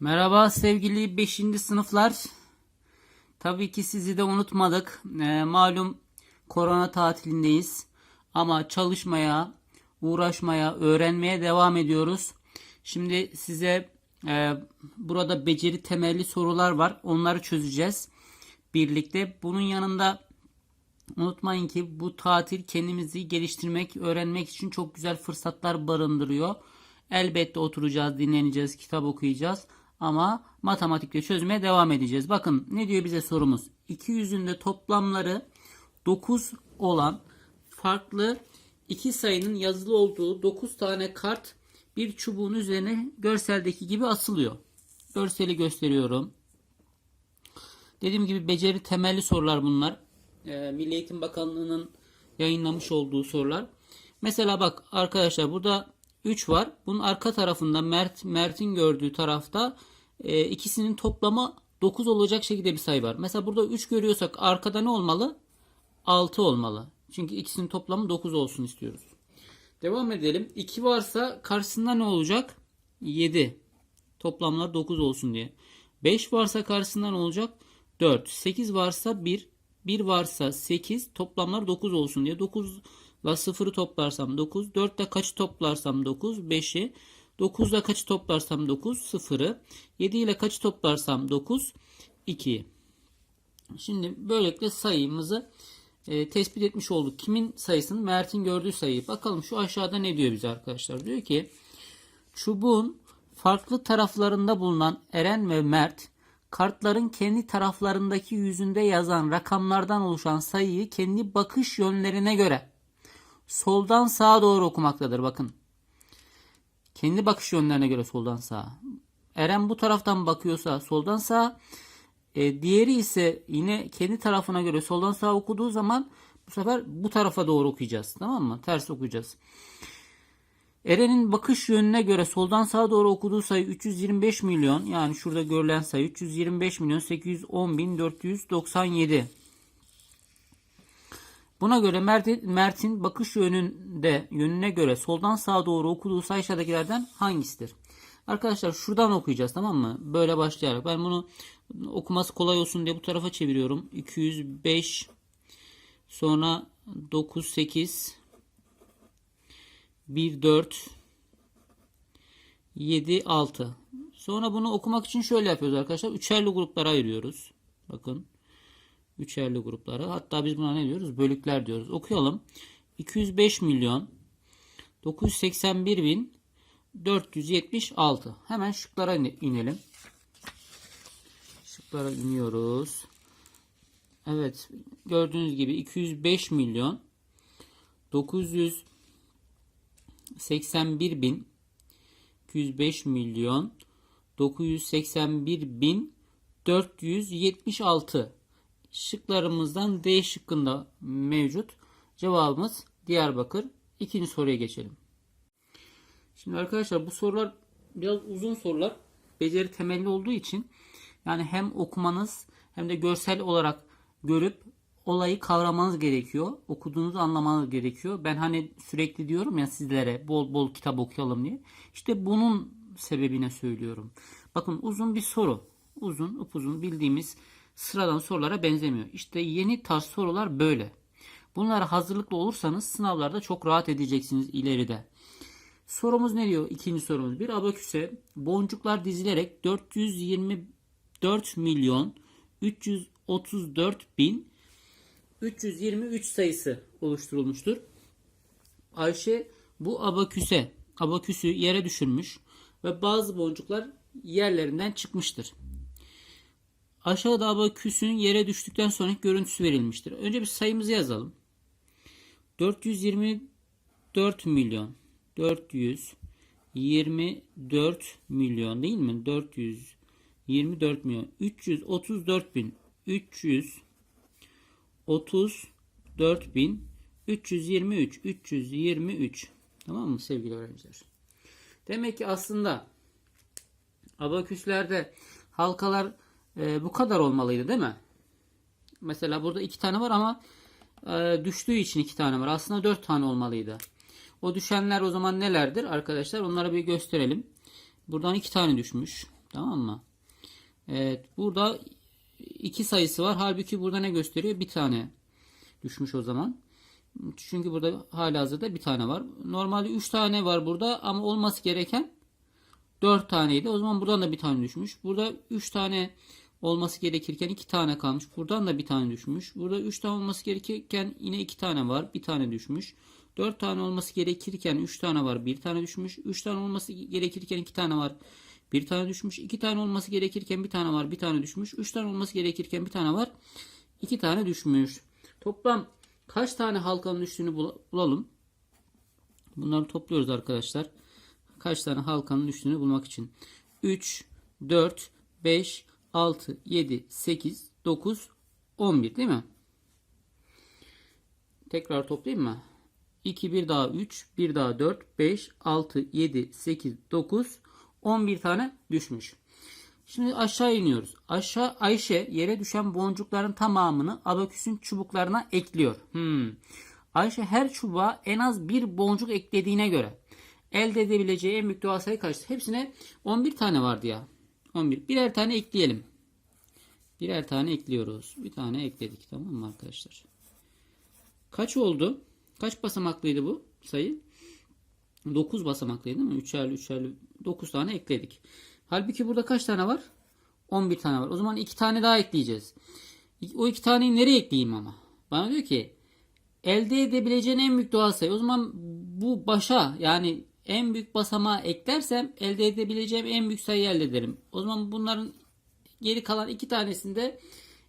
Merhaba sevgili 5. sınıflar. Tabii ki sizi de unutmadık. Ee, malum korona tatilindeyiz. Ama çalışmaya, uğraşmaya, öğrenmeye devam ediyoruz. Şimdi size e, burada beceri temelli sorular var. Onları çözeceğiz birlikte. Bunun yanında Unutmayın ki bu tatil kendimizi geliştirmek, öğrenmek için çok güzel fırsatlar barındırıyor. Elbette oturacağız, dinleneceğiz, kitap okuyacağız ama matematikle çözmeye devam edeceğiz. Bakın ne diyor bize sorumuz? 200'ün toplamları 9 olan farklı iki sayının yazılı olduğu 9 tane kart bir çubuğun üzerine görseldeki gibi asılıyor. Görseli gösteriyorum. Dediğim gibi beceri temelli sorular bunlar. Ee, Milli Eğitim Bakanlığı'nın yayınlamış olduğu sorular. Mesela bak arkadaşlar burada 3 var. Bunun arka tarafında Mert Mert'in gördüğü tarafta e, ikisinin toplamı 9 olacak şekilde bir sayı var. Mesela burada 3 görüyorsak arkada ne olmalı? 6 olmalı. Çünkü ikisinin toplamı 9 olsun istiyoruz. Devam edelim. 2 varsa karşısında ne olacak? 7. Toplamlar 9 olsun diye. 5 varsa karşısında ne olacak? 4. 8 varsa 1. 1 varsa 8. Toplamlar 9 olsun diye. 9 ile 0'ı toplarsam 9. 4 ile kaçı toplarsam 9. 5'i. 9 ile kaçı toplarsam 9. 0'ı. 7 ile kaçı toplarsam 9. 2'yi. Şimdi böylelikle sayımızı e, tespit etmiş olduk. Kimin sayısını? Mert'in gördüğü sayıyı. Bakalım şu aşağıda ne diyor bize arkadaşlar? Diyor ki çubuğun farklı taraflarında bulunan Eren ve Mert kartların kendi taraflarındaki yüzünde yazan rakamlardan oluşan sayıyı kendi bakış yönlerine göre soldan sağa doğru okumaktadır. Bakın. Kendi bakış yönlerine göre soldan sağa. Eren bu taraftan bakıyorsa soldan sağa, e, diğeri ise yine kendi tarafına göre soldan sağa okuduğu zaman bu sefer bu tarafa doğru okuyacağız. Tamam mı? Ters okuyacağız. Eren'in bakış yönüne göre soldan sağa doğru okuduğu sayı 325 milyon. Yani şurada görülen sayı 325 milyon 810 bin 497. Buna göre Mert'in bakış yönünde yönüne göre soldan sağa doğru okuduğu sayı aşağıdakilerden hangisidir? Arkadaşlar şuradan okuyacağız tamam mı? Böyle başlayarak. Ben bunu okuması kolay olsun diye bu tarafa çeviriyorum. 205 sonra 9 8 1 4 7 6. Sonra bunu okumak için şöyle yapıyoruz arkadaşlar. Üçerli gruplara ayırıyoruz. Bakın. Üçerli gruplara. Hatta biz buna ne diyoruz? Bölükler diyoruz. Okuyalım. 205 milyon 981 bin 476. Hemen şıklara inelim. Şıklara iniyoruz. Evet. Gördüğünüz gibi 205 milyon 981 bin 205 milyon 981 bin 476 şıklarımızdan D şıkkında mevcut. Cevabımız Diyarbakır. İkinci soruya geçelim. Şimdi arkadaşlar bu sorular biraz uzun sorular. Beceri temelli olduğu için yani hem okumanız hem de görsel olarak görüp olayı kavramanız gerekiyor. Okuduğunuzu anlamanız gerekiyor. Ben hani sürekli diyorum ya sizlere bol bol kitap okuyalım diye. İşte bunun sebebine söylüyorum. Bakın uzun bir soru. Uzun, upuzun bildiğimiz sıradan sorulara benzemiyor. İşte yeni tarz sorular böyle. Bunlara hazırlıklı olursanız sınavlarda çok rahat edeceksiniz ileride. Sorumuz ne diyor? İkinci sorumuz. Bir abaküse boncuklar dizilerek 424 milyon 334 bin 323 sayısı oluşturulmuştur. Ayşe bu abaküse abaküsü yere düşürmüş ve bazı boncuklar yerlerinden çıkmıştır. Aşağıda abaküsün yere düştükten sonraki görüntüsü verilmiştir. Önce bir sayımızı yazalım. 424 milyon 424 milyon değil mi? 424 milyon 334 bin 334 bin 323 323 tamam mı sevgili öğrenciler? Demek ki aslında abaküslerde halkalar e, bu kadar olmalıydı değil mi? Mesela burada iki tane var ama e, düştüğü için iki tane var. Aslında dört tane olmalıydı. O düşenler o zaman nelerdir arkadaşlar? Onları bir gösterelim. Buradan iki tane düşmüş. Tamam mı? Evet. Burada iki sayısı var. Halbuki burada ne gösteriyor? Bir tane düşmüş o zaman. Çünkü burada hala hazırda bir tane var. Normalde 3 tane var burada ama olması gereken 4 taneydi. O zaman buradan da bir tane düşmüş. Burada 3 tane olması gerekirken 2 tane kalmış. Buradan da bir tane düşmüş. Burada 3 tane olması gerekirken yine 2 tane var. Bir tane düşmüş. 4 tane olması gerekirken 3 tane var. Bir tane düşmüş. 3 tane olması gerekirken 2 tane var. Bir tane düşmüş. 2 tane olması gerekirken bir tane var. Bir tane düşmüş. 3 tane olması gerekirken bir tane var. 2 tane düşmüş. Toplam kaç tane halkanın düştüğünü bul- bulalım. Bunları topluyoruz arkadaşlar. Kaç tane halkanın düştüğünü bulmak için. 3, 4, 5, 6, 7, 8, 9, 11 değil mi? Tekrar toplayayım mı? 2, 1 daha 3, 1 daha 4, 5, 6, 7, 8, 9, 11 tane düşmüş. Şimdi aşağı iniyoruz. Aşağı Ayşe yere düşen boncukların tamamını abaküsün çubuklarına ekliyor. Hmm. Ayşe her çubuğa en az bir boncuk eklediğine göre elde edebileceği en büyük doğal sayı kaçtır? Hepsine 11 tane vardı ya. 11. Birer tane ekleyelim. Birer tane ekliyoruz. Bir tane ekledik tamam mı arkadaşlar? Kaç oldu? Kaç basamaklıydı bu sayı? 9 basamaklıydı değil mi? Üçerli üçerli 9 tane ekledik. Halbuki burada kaç tane var? 11 tane var. O zaman 2 tane daha ekleyeceğiz. O 2 taneyi nereye ekleyeyim ama? Bana diyor ki elde edebileceğin en büyük doğal sayı. O zaman bu başa yani en büyük basamağı eklersem elde edebileceğim en büyük sayıyı elde ederim. O zaman bunların geri kalan iki tanesinde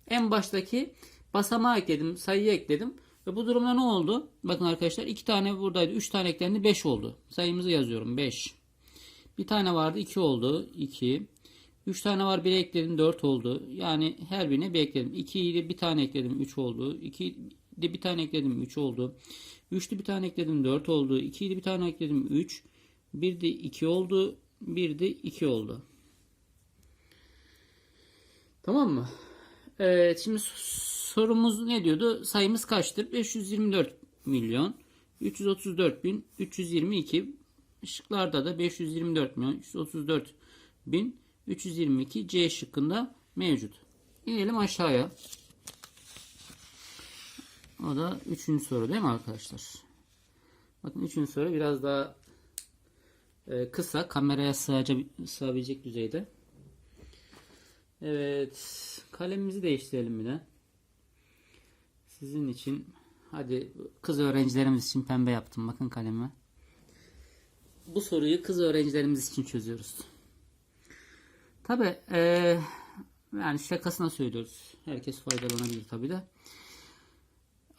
en baştaki basamağı ekledim, sayıyı ekledim. Ve bu durumda ne oldu? Bakın arkadaşlar iki tane buradaydı. Üç tane eklendi. Beş oldu. Sayımızı yazıyorum. Beş. Bir tane vardı. iki oldu. İki. Üç tane var. Bir ekledim. Dört oldu. Yani her birine bir ekledim. İkiyi de bir tane ekledim. Üç oldu. İki de bir tane ekledim. Üç oldu. Üçlü bir tane ekledim. Dört oldu. İkiyi de bir tane ekledim. Üç. Bir de iki oldu. Bir de iki oldu. Tamam mı? Evet şimdi sorumuz ne diyordu? Sayımız kaçtır? 524 milyon 334 bin 322 şıklarda da 524 milyon 334 bin 322 C şıkkında mevcut. İnelim aşağıya. O da üçüncü soru değil mi arkadaşlar? Bakın üçüncü soru biraz daha e, kısa kameraya sığabilecek düzeyde. Evet. Kalemimizi değiştirelim bir de. Sizin için hadi kız öğrencilerimiz için pembe yaptım. Bakın kalemi. Bu soruyu kız öğrencilerimiz için çözüyoruz. Tabi eee, yani şakasına söylüyoruz. Herkes faydalanabilir tabi de.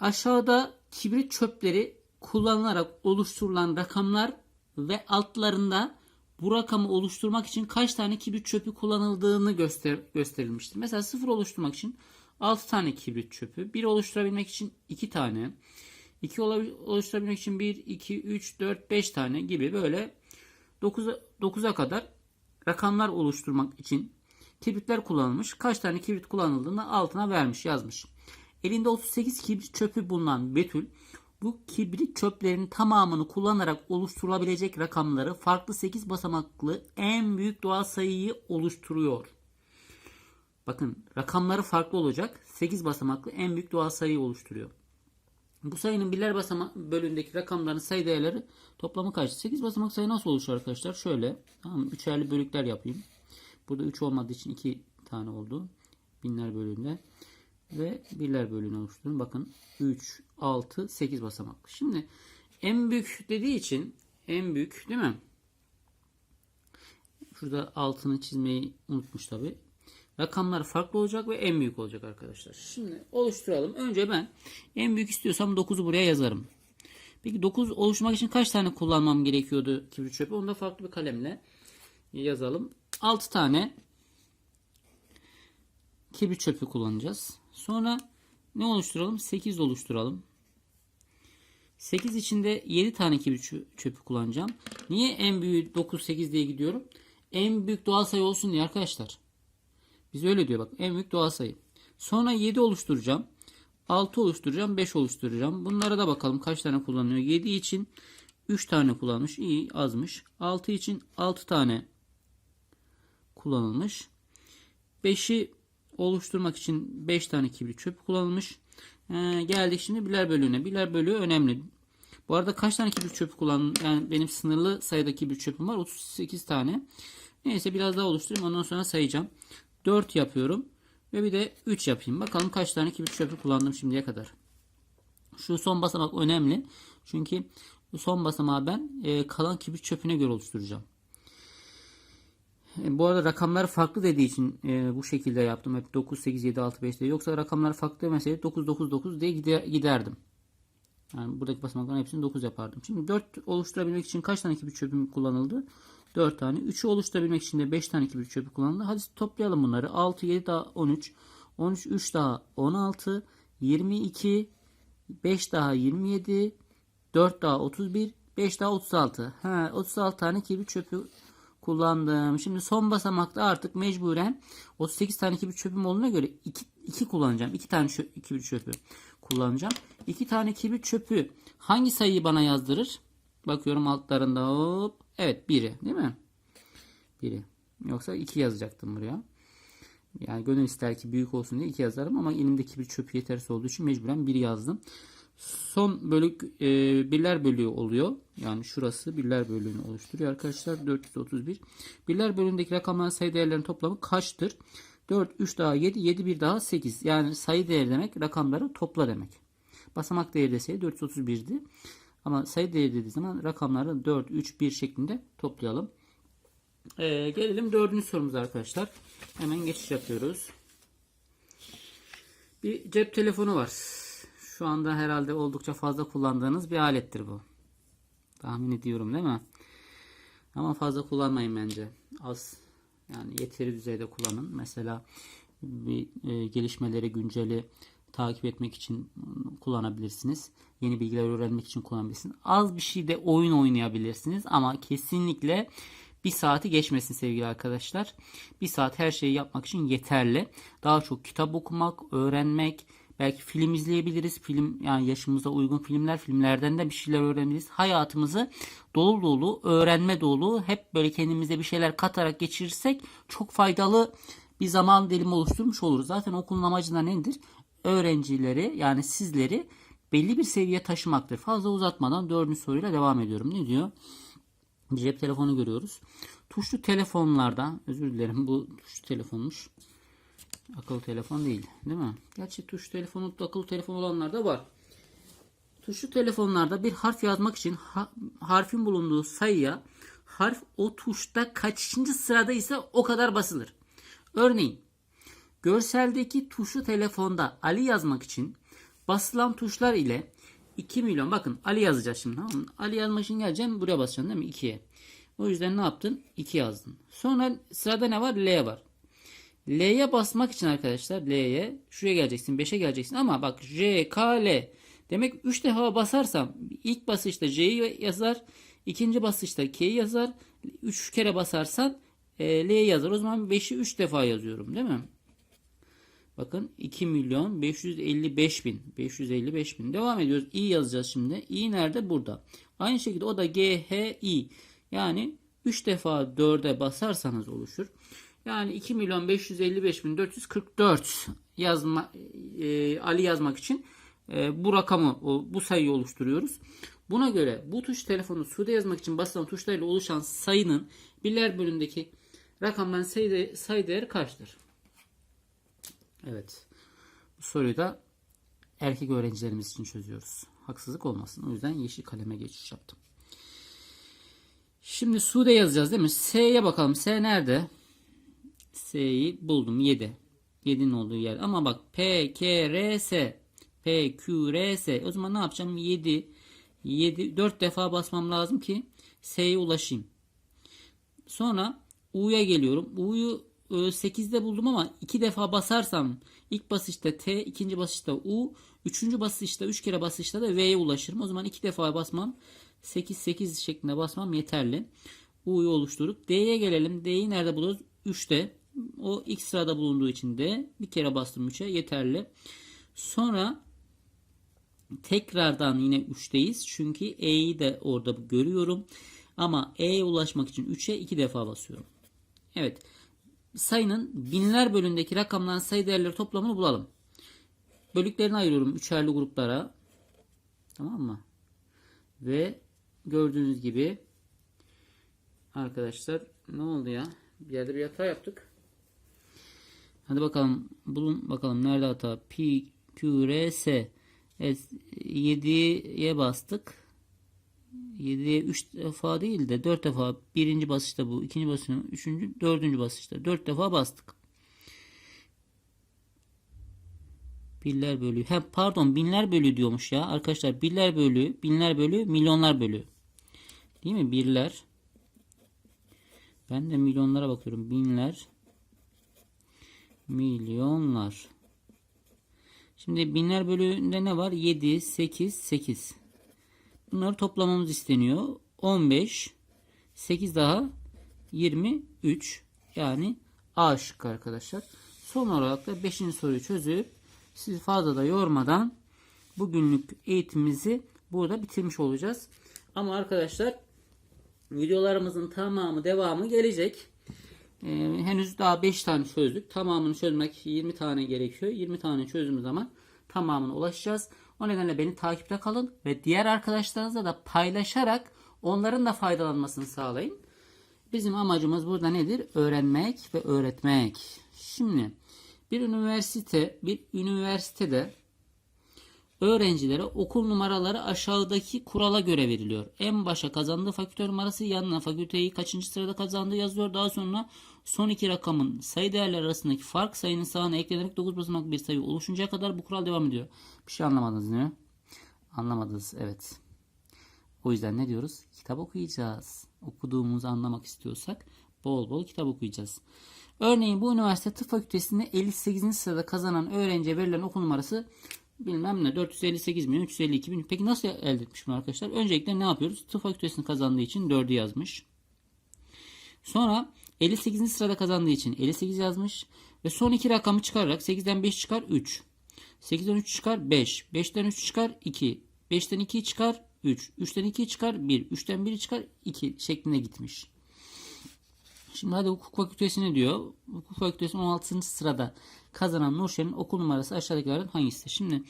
Aşağıda kibrit çöpleri kullanılarak oluşturulan rakamlar ve altlarında bu rakamı oluşturmak için kaç tane kibrit çöpü kullanıldığını göster gösterilmiştir. Mesela sıfır oluşturmak için 6 tane kibrit çöpü, 1 oluşturabilmek için 2 tane, 2 oluşturabilmek için 1, 2, 3, 4, 5 tane gibi böyle 9'a 9'a kadar rakamlar oluşturmak için kibritler kullanılmış. Kaç tane kibrit kullanıldığını altına vermiş, yazmış. Elinde 38 kibrit çöpü bulunan Betül bu kibrit çöplerinin tamamını kullanarak oluşturulabilecek rakamları farklı 8 basamaklı en büyük doğal sayıyı oluşturuyor. Bakın rakamları farklı olacak. 8 basamaklı en büyük doğal sayıyı oluşturuyor. Bu sayının birler basamak bölümündeki rakamların sayı değerleri toplamı kaç? 8 basamak sayı nasıl oluşuyor arkadaşlar? Şöyle. Tamam? Üçerli bölükler yapayım. Burada 3 olmadığı için 2 tane oldu. Binler bölümünde. Ve birler bölümünü oluşturun. Bakın 3, 6, 8 basamaklı. Şimdi en büyük dediği için en büyük değil mi? Şurada altını çizmeyi unutmuş tabi. Rakamlar farklı olacak ve en büyük olacak arkadaşlar. Şimdi oluşturalım. Önce ben en büyük istiyorsam 9'u buraya yazarım. Peki 9 oluşturmak için kaç tane kullanmam gerekiyordu kibrit çöpü? Onu da farklı bir kalemle yazalım. 6 tane kibrit çöpü kullanacağız. Sonra ne oluşturalım? 8 oluşturalım. 8 içinde 7 tane kibrit çöpü kullanacağım. Niye en büyük 9 8 diye gidiyorum? En büyük doğal sayı olsun diye arkadaşlar. Biz öyle diyor bak. En büyük doğal sayı. Sonra 7 oluşturacağım. 6 oluşturacağım. 5 oluşturacağım. Bunlara da bakalım kaç tane kullanıyor. 7 için 3 tane kullanmış. İyi azmış. 6 için 6 tane kullanılmış. 5'i oluşturmak için 5 tane kibrit çöpü kullanılmış. Ee, geldik şimdi biler bölüğüne. Biler bölüğü önemli. Bu arada kaç tane kibrit çöpü kullandım? Yani benim sınırlı sayıda kibrit çöpüm var. 38 tane. Neyse biraz daha oluşturayım. Ondan sonra sayacağım. 4 yapıyorum. Ve bir de 3 yapayım. Bakalım kaç tane kibrit çöpü kullandım şimdiye kadar. Şu son basamak önemli. Çünkü son basamağı ben e, kalan kibrit çöpüne göre oluşturacağım. E, bu arada rakamlar farklı dediği için e, bu şekilde yaptım. Hep 9, 8, 7, 6, 5 diye. Yoksa rakamlar farklı demeseydi 9, 9, 9 diye gider, giderdim. Yani buradaki basamakların hepsini 9 yapardım. Şimdi 4 oluşturabilmek için kaç tane kibrit çöpüm kullanıldı? 4 tane. 3'ü oluşturabilmek için de 5 tane kibrit çöpü kullanıldı. Hadi toplayalım bunları. 6, 7 daha 13. 13, 3 daha 16. 22. 5 daha 27. 4 daha 31. 5 daha 36. Ha, 36 tane kibrit çöpü kullandım. Şimdi son basamakta artık mecburen 38 tane kibrit çöpüm olduğuna göre 2, 2 kullanacağım. 2 tane çö kibrit çöpü kullanacağım. 2 tane kibrit çöpü hangi sayıyı bana yazdırır? Bakıyorum altlarında hop. Evet biri değil mi? Biri. Yoksa 2 yazacaktım buraya. Yani gönül ister ki büyük olsun diye 2 yazarım ama elimdeki bir çöpü yetersiz olduğu için mecburen 1 yazdım. Son bölük e, birler bölüğü oluyor. Yani şurası birler bölüğünü oluşturuyor arkadaşlar. 431. Birler bölüğündeki rakamların sayı değerlerinin toplamı kaçtır? 4, 3 daha 7, 7 bir daha 8. Yani sayı değeri demek rakamları topla demek. Basamak değeri deseydi 431'di. Ama sayı değeri dediği zaman rakamları 4, 3, 1 şeklinde toplayalım. Ee, gelelim dördüncü sorumuza arkadaşlar. Hemen geçiş yapıyoruz. Bir cep telefonu var. Şu anda herhalde oldukça fazla kullandığınız bir alettir bu. Tahmin ediyorum değil mi? Ama fazla kullanmayın bence. Az yani yeteri düzeyde kullanın. Mesela bir e, gelişmeleri günceli takip etmek için kullanabilirsiniz. Yeni bilgiler öğrenmek için kullanabilirsiniz. Az bir şeyde oyun oynayabilirsiniz ama kesinlikle bir saati geçmesin sevgili arkadaşlar. Bir saat her şeyi yapmak için yeterli. Daha çok kitap okumak, öğrenmek, belki film izleyebiliriz. Film yani yaşımıza uygun filmler, filmlerden de bir şeyler öğrenebiliriz. Hayatımızı dolu dolu, öğrenme dolu, hep böyle kendimize bir şeyler katarak geçirirsek çok faydalı bir zaman dilimi oluşturmuş oluruz. Zaten okulun amacı da nedir? Öğrencileri yani sizleri belli bir seviyeye taşımaktır. Fazla uzatmadan dördüncü soruyla devam ediyorum. Ne diyor? Bir cep telefonu görüyoruz. Tuşlu telefonlarda, özür dilerim bu tuşlu telefonmuş. Akıllı telefon değil, değil mi? Gerçi tuşlu telefonu, akıllı telefon olanlar da var. Tuşlu telefonlarda bir harf yazmak için ha, harfin bulunduğu sayıya harf o tuşta kaçıncı sırada ise o kadar basılır. Örneğin görseldeki tuşlu telefonda Ali yazmak için basılan tuşlar ile 2 milyon bakın Ali yazacağız şimdi tamam? Ali yazmak için geleceğim buraya basacaksın değil mi? 2'ye. O yüzden ne yaptın? 2 yazdın. Sonra sırada ne var? L var. L'ye basmak için arkadaşlar L'ye şuraya geleceksin 5'e geleceksin ama bak J, K, L. Demek 3 defa basarsam ilk basışta J'yi yazar. ikinci basışta K'yi yazar. 3 kere basarsan e, L'yi yazar. O zaman 5'i 3 defa yazıyorum değil mi? Bakın 2 milyon 555 bin. 555 bin. Devam ediyoruz. İ yazacağız şimdi. İ nerede? Burada. Aynı şekilde o da G, H, I. Yani 3 defa 4'e basarsanız oluşur. Yani 2 milyon 555 bin 444 yazma, e, Ali yazmak için e, bu rakamı, bu sayıyı oluşturuyoruz. Buna göre bu tuş telefonu Sude yazmak için basılan tuşlarla oluşan sayının birler bölümündeki rakamların sayı, sayı değeri kaçtır? Evet. Bu soruyu da erkek öğrencilerimiz için çözüyoruz. Haksızlık olmasın. O yüzden yeşil kaleme geçiş yaptım. Şimdi Sude yazacağız değil mi? S'ye bakalım. S nerede? S'yi buldum. 7. 7'nin olduğu yer. Ama bak P, K, R, S. P, Q, R, S. O zaman ne yapacağım? 7. 7. 4 defa basmam lazım ki S'ye ulaşayım. Sonra U'ya geliyorum. U'yu 8'de buldum ama 2 defa basarsam ilk basışta T, ikinci basışta U, üçüncü basışta 3 kere basışta da V'ye ulaşırım. O zaman 2 defa basmam 8 8 şeklinde basmam yeterli. U'yu oluşturduk. D'ye gelelim. D'yi nerede buluruz? 3'te. O ilk sırada bulunduğu için de bir kere bastım 3'e yeterli. Sonra tekrardan yine 3'teyiz. Çünkü E'yi de orada görüyorum. Ama E'ye ulaşmak için 3'e 2 defa basıyorum. Evet. sayının binler bölündeki rakamların sayı değerleri toplamını bulalım. Bölüklerini ayırıyorum üçerli gruplara. Tamam mı? Ve gördüğünüz gibi arkadaşlar ne oldu ya? Bir yerde bir hata yaptık. Hadi bakalım bulun bakalım nerede hata? P, Q, R, S. Evet 7'ye bastık. 7'ye 3 defa değil de 4 defa birinci basışta bu, ikinci basışta, üçüncü, dördüncü basışta 4 defa bastık. Biller bölü. He, pardon binler bölü diyormuş ya. Arkadaşlar birler bölü, binler bölü, milyonlar bölü. Değil mi? Birler. Ben de milyonlara bakıyorum. Binler. Milyonlar. Şimdi binler bölüğünde ne var? 7, 8, 8. Bunları toplamamız isteniyor. 15, 8 daha 23. Yani A şıkkı arkadaşlar. Son olarak da 5. soruyu çözüp sizi fazla da yormadan bugünlük eğitimimizi burada bitirmiş olacağız. Ama arkadaşlar videolarımızın tamamı devamı gelecek. Ee, henüz daha 5 tane çözdük. Tamamını çözmek 20 tane gerekiyor. 20 tane çözdüğümüz zaman tamamına ulaşacağız. O nedenle beni takipte kalın ve diğer arkadaşlarınızla da paylaşarak onların da faydalanmasını sağlayın. Bizim amacımız burada nedir? Öğrenmek ve öğretmek. Şimdi bir üniversite bir üniversitede öğrencilere okul numaraları aşağıdaki kurala göre veriliyor. En başa kazandığı fakülte numarası yanına fakülteyi kaçıncı sırada kazandığı yazıyor. Daha sonra son iki rakamın sayı değerleri arasındaki fark sayının sağına eklenerek 9 basamaklı bir sayı oluşuncaya kadar bu kural devam ediyor. Bir şey anlamadınız değil mi? Anlamadınız evet. O yüzden ne diyoruz? Kitap okuyacağız. Okuduğumuzu anlamak istiyorsak bol bol kitap okuyacağız. Örneğin bu üniversite tıp fakültesinde 58. sırada kazanan öğrenciye verilen okul numarası bilmem ne 458 bin 352 bin. Peki nasıl elde etmiş bunu arkadaşlar? Öncelikle ne yapıyoruz? Tıp fakültesini kazandığı için 4'ü yazmış. Sonra 58. sırada kazandığı için 58 yazmış. Ve son iki rakamı çıkararak 8'den 5 çıkar 3. 8'den 3 çıkar 5. 5'ten 3 çıkar 2. 5'ten 2 çıkar 3. 3'ten 2 çıkar 1. 3'ten 1 çıkar 2 şeklinde gitmiş. Şimdi hadi hukuk fakültesi ne diyor? Hukuk fakültesi 16. sırada kazanan Nurşen'in okul numarası aşağıdakilerden hangisi? Şimdi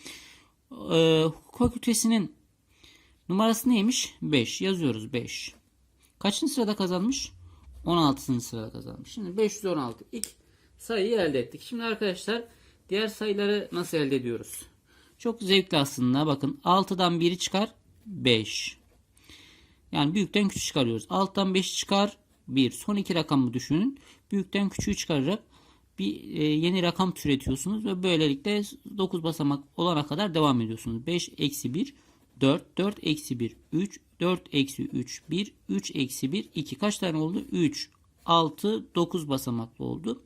e, hukuk fakültesinin numarası neymiş? 5. Yazıyoruz 5. Kaçıncı sırada kazanmış? 16. sırada kazanmış. Şimdi 516 ilk sayıyı elde ettik. Şimdi arkadaşlar diğer sayıları nasıl elde ediyoruz? Çok zevkli aslında. Bakın 6'dan 1'i çıkar 5. Yani büyükten küçük çıkarıyoruz. 6'dan 5 çıkar 1. Son iki rakamı düşünün. Büyükten küçüğü çıkararak bir e, yeni rakam türetiyorsunuz ve böylelikle 9 basamak olana kadar devam ediyorsunuz. 5 eksi 1 4 4 eksi 1 3 4 eksi 3 1 3 eksi 1 2 kaç tane oldu? 3 6 9 basamaklı oldu.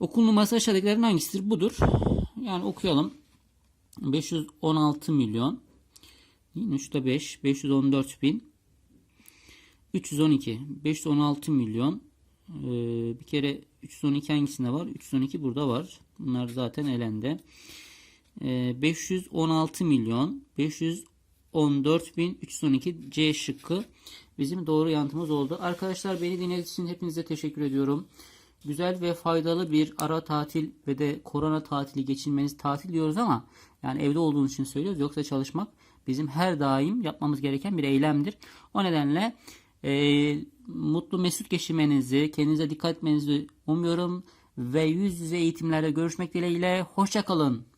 Okul numarası aşağıdakilerin hangisidir? Budur. Yani okuyalım. 516 milyon 3'te 5 514 bin 312 516 milyon ee, bir kere 312 hangisinde var? 312 burada var. Bunlar zaten elende. Ee, 516 milyon 514 bin 312 C şıkkı bizim doğru yanıtımız oldu. Arkadaşlar beni dinlediğiniz için hepinize teşekkür ediyorum. Güzel ve faydalı bir ara tatil ve de korona tatili geçirmeniz tatil diyoruz ama yani evde olduğunuz için söylüyoruz. Yoksa çalışmak bizim her daim yapmamız gereken bir eylemdir. O nedenle e, mutlu mesut geçirmenizi, kendinize dikkat etmenizi umuyorum ve yüz yüze eğitimlerde görüşmek dileğiyle. Hoşçakalın.